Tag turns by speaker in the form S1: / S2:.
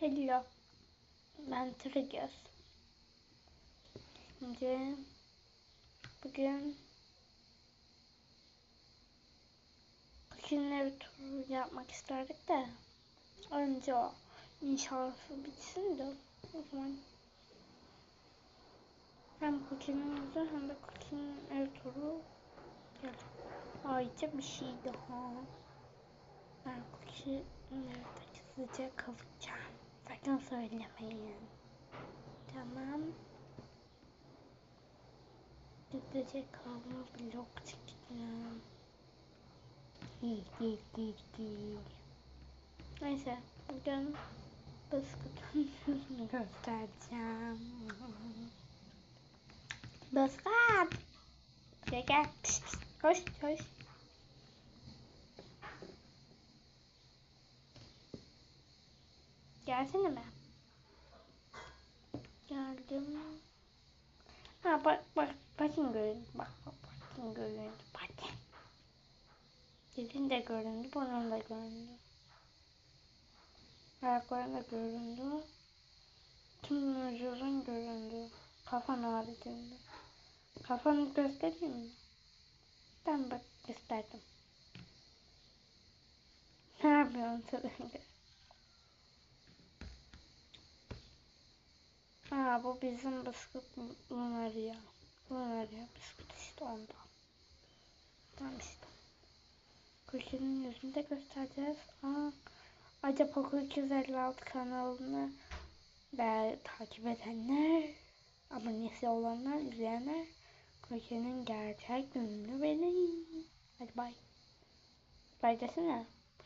S1: Hello. Ben Trigger. Şimdi bugün Kukinleri turu yapmak isterdik de önce o inşası bitsin de o zaman hem Kukinimizi hem de Kukin'in ev turu gelir. Ayrıca bir şey daha. Ben Kukinleri gizlice kavacağım. Sakın söylemeyin. Tamam. Gizlice kalma blok çekeceğim. Hi. Neyse bugün Basket'ın yüzünü göstereceğim. Basket! Gel gel. Koş koş. Gelsene be. Geldim. Ha bak bak bakın göründü. Bak bak bakın göründü. Bakın. Dilin de göründü. Burnun da göründü. Ayakların da göründü. Tüm vücudun göründü. Kafan haricinde. Kafanı göstereyim mi? Ben bak gösterdim. Ne yapıyorsun Bu bizim bisküt Lunaria. Lunaria bisküt işte ondan. Tamam işte. Kuşların yüzünü de göstereceğiz. Aa, Acaba Poco 256 kanalını ve takip edenler, abonesi olanlar, izleyenler Kuşların gerçek gününü verin. Hadi bay. Bay desene.